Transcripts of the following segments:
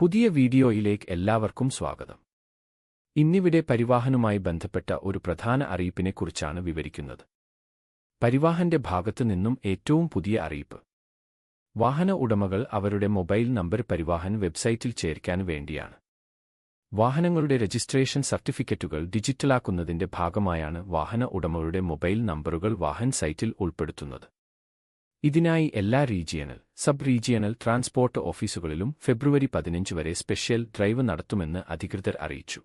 പുതിയ വീഡിയോയിലേക്ക് എല്ലാവർക്കും സ്വാഗതം. ഇന്നിവിടെ പരിവാഹനുമായി ബന്ധപ്പെട്ട ഒരു പ്രധാന അറിയിപ്പിനെക്കുറിച്ചാണ് വിവരിക്കുന്നത്. പരിവാഹന്റെ ഭാഗത്തു നിന്നും ഏറ്റവും പുതിയ അറിയിപ്പ്. വാഹന ഉടമകൾ അവരുടെ മൊബൈൽ നമ്പർ പരിവാഹൻ വെബ്സൈറ്റിൽ ചേർക്കാൻ വേണ്ടിയാണ്. വാഹനങ്ങളുടെ രജിസ്ട്രേഷൻ സർട്ടിഫിക്കറ്റുകൾ ഡിജിറ്റലാക്കുന്നതിന്റെ ഭാഗമായാണ് വാഹന ഉടമകളുടെ മൊബൈൽ നമ്പറുകൾ വാഹൻ സൈറ്റിൽ ഉൾപ്പെടുത്തുന്നത്. ഇതിനായി എല്ലാ റീജിയണൽ സബ് റീജിയണൽ ട്രാൻസ്പോർട്ട് ഓഫീസുകളിലും ഫെബ്രുവരി പതിനഞ്ച് വരെ സ്പെഷ്യൽ ഡ്രൈവ് നടത്തുമെന്ന് അധികൃതർ അറിയിച്ചു.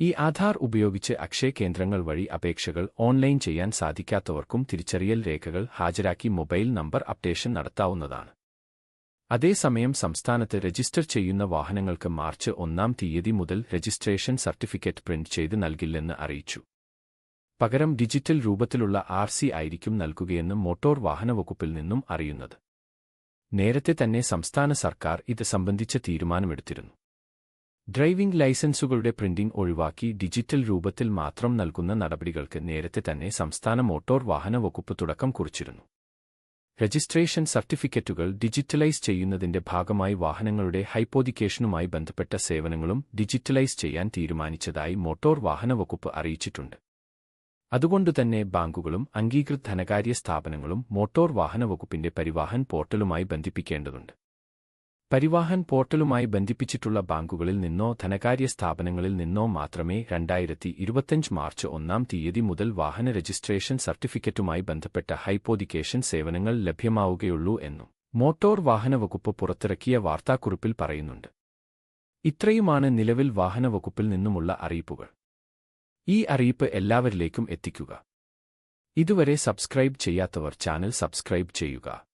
ഈ ആധാർ ഉപയോഗിച്ച് അക്ഷയ കേന്ദ്രങ്ങൾ വഴി അപേക്ഷകൾ ഓൺലൈൻ ചെയ്യാൻ സാധിക്കാത്തവർക്കും തിരിച്ചറിയൽ രേഖകൾ ഹാജരാക്കി മൊബൈൽ നമ്പർ അപ്ഡേഷൻ നടത്താവുന്നതാണ്. അതേസമയം സംസ്ഥാനത്ത് രജിസ്റ്റർ ചെയ്യുന്ന വാഹനങ്ങൾക്ക് മാർച്ച് ഒന്നാം തീയതി മുതൽ രജിസ്ട്രേഷൻ സർട്ടിഫിക്കറ്റ് പ്രിന്റ് ചെയ്ത് നൽകില്ലെന്ന് അറിയിച്ചു. പകരം ഡിജിറ്റൽ രൂപത്തിലുള്ള ആർ സി ആയിരിക്കും നൽകുകയെന്ന് മോട്ടോർ വാഹന വകുപ്പിൽ നിന്നും അറിയുന്നത്. നേരത്തെ തന്നെ സംസ്ഥാന സർക്കാർ ഇത് സംബന്ധിച്ച തീരുമാനമെടുത്തിരുന്നു. ഡ്രൈവിംഗ് ലൈസൻസുകളുടെ പ്രിന്റിംഗ് ഒഴിവാക്കി ഡിജിറ്റൽ രൂപത്തിൽ മാത്രം നൽകുന്ന നടപടികൾക്ക് നേരത്തെ തന്നെ സംസ്ഥാന മോട്ടോർ വാഹന വകുപ്പ് തുടക്കം കുറിച്ചിരുന്നു. രജിസ്ട്രേഷൻ സർട്ടിഫിക്കറ്റുകൾ ഡിജിറ്റലൈസ് ചെയ്യുന്നതിന്റെ ഭാഗമായി വാഹനങ്ങളുടെ ഹൈപ്പോദിക്കേഷനുമായി ബന്ധപ്പെട്ട സേവനങ്ങളും ഡിജിറ്റലൈസ് ചെയ്യാൻ തീരുമാനിച്ചതായി മോട്ടോർ വാഹന വകുപ്പ് അറിയിച്ചിട്ടുണ്ട്. അതുകൊണ്ടുതന്നെ ബാങ്കുകളും അംഗീകൃത ധനകാര്യ സ്ഥാപനങ്ങളും മോട്ടോർ വാഹന വകുപ്പിന്റെ പരിവാഹൻ പോർട്ടലുമായി ബന്ധിപ്പിക്കേണ്ടതുണ്ട്. പരിവാഹൻ പോർട്ടലുമായി ബന്ധിപ്പിച്ചിട്ടുള്ള ബാങ്കുകളിൽ നിന്നോ ധനകാര്യ സ്ഥാപനങ്ങളിൽ നിന്നോ മാത്രമേ രണ്ടായിരത്തി ഇരുപത്തിയഞ്ച് മാർച്ച് ഒന്നാം തീയതി മുതൽ വാഹന രജിസ്ട്രേഷൻ സർട്ടിഫിക്കറ്റുമായി ബന്ധപ്പെട്ട ഹൈപ്പോദിക്കേഷൻ സേവനങ്ങൾ ലഭ്യമാവുകയുള്ളൂ എന്നും മോട്ടോർ വാഹന വകുപ്പ് പുറത്തിറക്കിയ വാർത്താക്കുറിപ്പിൽ പറയുന്നുണ്ട്. ഇത്രയുമാണ് നിലവിൽ വാഹന വകുപ്പിൽ നിന്നുമുള്ള അറിയിപ്പുകൾ. ഈ അറിയിപ്പ് എല്ലാവരിലേക്കും എത്തിക്കുക. ഇതുവരെ സബ്സ്ക്രൈബ് ചെയ്യാത്തവർ ചാനൽ സബ്സ്ക്രൈബ് ചെയ്യുക.